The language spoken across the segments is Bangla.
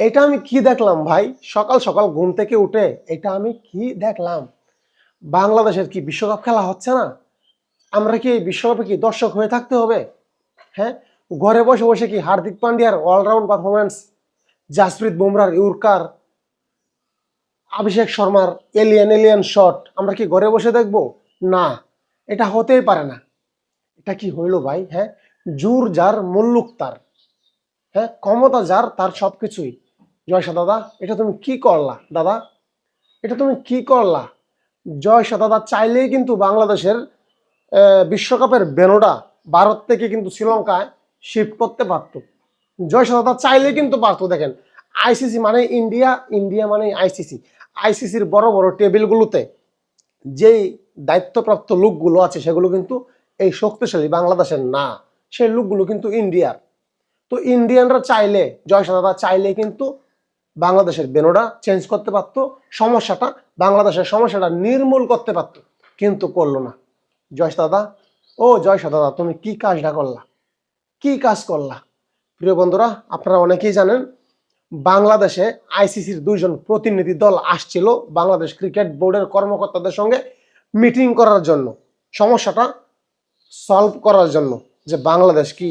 এটা আমি কি দেখলাম ভাই? সকাল সকাল ঘুম থেকে উঠে এটা আমি কি দেখলাম? বাংলাদেশের কি বিশ্বকাপ খেলা হচ্ছে না? আমরা কি বিশ্বকাপে কি দর্শক হয়ে থাকতে হবে? হ্যাঁ? ঘরে বসে বসে কি হার্দিক পান্ডিয়ার অলরাউন্ড পারফরমেন্স জাসপ্রীত বুমরার ইউরকার অভিষেক শর্মার এলিয়ান এলিয়ান শট আমরা কি ঘরে বসে দেখব? না, এটা হতেই পারে না। এটা কি হইল ভাই? হ্যাঁ? জোর যার, মুল্লুক তার। হ্যাঁ? ক্ষমতা যার, তার সব কিছুই জয়সা দাদা, এটা তুমি কি করলা, দাদা? এটা তুমি কি করলা? জয়সা দাদা চাইলেই কিন্তু বাংলাদেশের বিশ্বকাপের বেনোডা ভারত থেকে কিন্তু শ্রীলঙ্কায় শিফট করতে পারত। জয়সা দাদা চাইলেই কিন্তু পারতো, দেখেন। আইসিসি মানে ইন্ডিয়া ইন্ডিয়া মানে আইসিসি আইসিসির বড় বড় টেবিলগুলোতে যেই দায়িত্বপ্রাপ্ত লোকগুলো আছে, সেগুলো কিন্তু এই শক্তিশালী বাংলাদেশের না। সেই লোকগুলো কিন্তু ইন্ডিয়ার তো ইন্ডিয়ানরা চাইলে জয়সা দাদা চাইলে কিন্তু বাংলাদেশের বেনোডা চেঞ্জ করতে পারতো, সমস্যাটা বাংলাদেশের সমস্যাটা নির্মূল করতে পারতো, কিন্তু করল না। জয়সা দাদা ও জয়সা দাদা তুমি কি কাজটা করলা? কি কাজ করলা? প্রিয় বন্ধুরা, আপনারা অনেকেই জানেন, বাংলাদেশে আইসিসির দুইজন প্রতিনিধি দল আসছিল বাংলাদেশ ক্রিকেট বোর্ডের কর্মকর্তাদের সঙ্গে মিটিং করার জন্য। সমস্যাটা সলভ করার জন্য যে বাংলাদেশ কি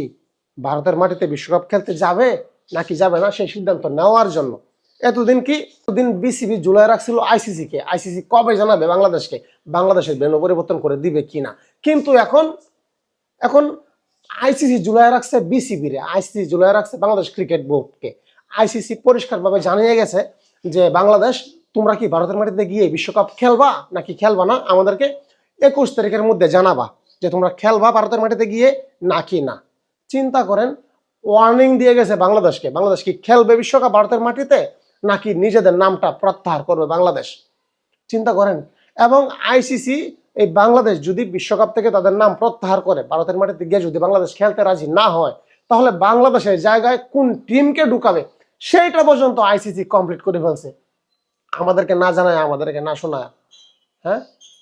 ভারতের মাটিতে বিশ্বকাপ খেলতে যাবে নাকি যাবে না, সেই সিদ্ধান্ত নেওয়ার জন্য। এতদিন কি? এতদিন বিসিবি জুলাই রাখছিল আইসিসি কে। আইসিসি কবে জানাবে বাংলাদেশকে? বাংলাদেশের বেনু পরিবর্তন করে দিবে কিনা কিন্তু এখন এখন আইসিসি জুলাই রাখছে বিসিবি রে। আইসিসি জুলাই রাখছে বাংলাদেশ ক্রিকেট বোর্ডকে। আইসিসি পরিষ্কারভাবে জানিয়ে গেছে যে, বাংলাদেশ, তোমরা কি ভারতের মাটিতে গিয়ে বিশ্বকাপ খেলবা? নাকি খেলবা না? আমাদেরকে একুশ তারিখের মধ্যে জানাবা যে, তোমরা খেলবা ভারতের মাটিতে গিয়ে নাকি না? চিন্তা করেন ওয়ার্নিং দিয়ে গেছে বাংলাদেশকে। বাংলাদেশ কি খেলবে বিশ্বকাপ ভারতের মাটিতে? নাকি নিজেদের নামটা প্রত্যাহার করবে বাংলাদেশ? চিন্তা করেন। এবং আইসিসি এই বাংলাদেশ যদি বিশ্বকাপ থেকে তাদের নাম প্রত্যাহার করে, ভারতের মাটিতে গিয়ে যদি বাংলাদেশ খেলতে রাজি না হয়, তাহলে বাংলাদেশের জায়গায় কোন টিমকে ঢুকাবে? সেইটা পর্যন্ত আইসিসি কমপ্লিট করে ফেলছে। আমাদেরকে না জানায়, আমাদেরকে না শোনায়। হ্যাঁ?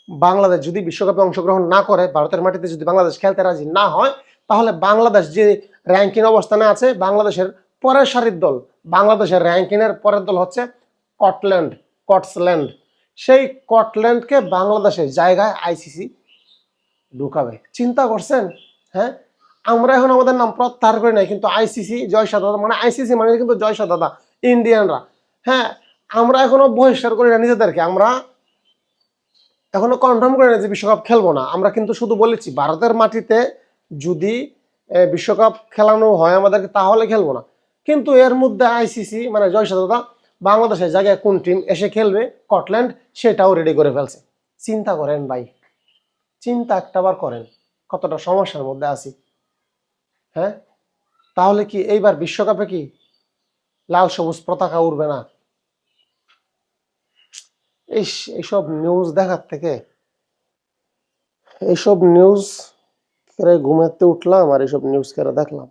বাংলাদেশ যদি বিশ্বকাপে অংশগ্রহণ না করে, ভারতের মাটিতে যদি বাংলাদেশ খেলতে রাজি না হয়, তাহলে বাংলাদেশ যে র্যাঙ্কিং অবস্থানে আছে, বাংলাদেশের পরের সারির দল বাংলাদেশের র্যাঙ্কিংয়ের পরের দল হচ্ছে কটল্যান্ড কটসল্যান্ড সেই কটল্যান্ডকে বাংলাদেশের জায়গায় আইসিসি ঢুকাবে। চিন্তা করছেন? হ্যাঁ? আমরা এখন আমাদের নাম প্রত্যাহার করি নাই, কিন্তু আইসিসি জয়সা দাদা মানে আইসিসি মানে কিন্তু জয়সা দাদা ইন্ডিয়ানরা হ্যাঁ? আমরা এখনও বহিষ্কার করি না নিজেদেরকে। আমরা এখনও কনফার্ম করে না যে বিশ্বকাপ খেলব না। আমরা কিন্তু শুধু বলেছি, ভারতের মাটিতে যদি বিশ্বকাপ খেলানো হয় আমাদেরকে, তাহলে খেলব না। কিন্তু এর মধ্যে আইসিসি মানে জয়সা দাদা বাংলাদেশের জায়গায় কোন টিম এসে খেলবে স্কটল্যান্ড সেটাও রেডি করে ফেলছে। চিন্তা করেন ভাই, চিন্তা একটাবার করেন, কতটা সমস্যার মধ্যে আছি। হ্যাঁ? তাহলে কি এইবার বিশ্বকাপে কি লাল সবুজ পতাকা উড়বে না? এই এইসব নিউজ দেখার থেকে, এইসব নিউজ ঘুমাতে উঠলাম আর এইসব নিউজ করে দেখলাম।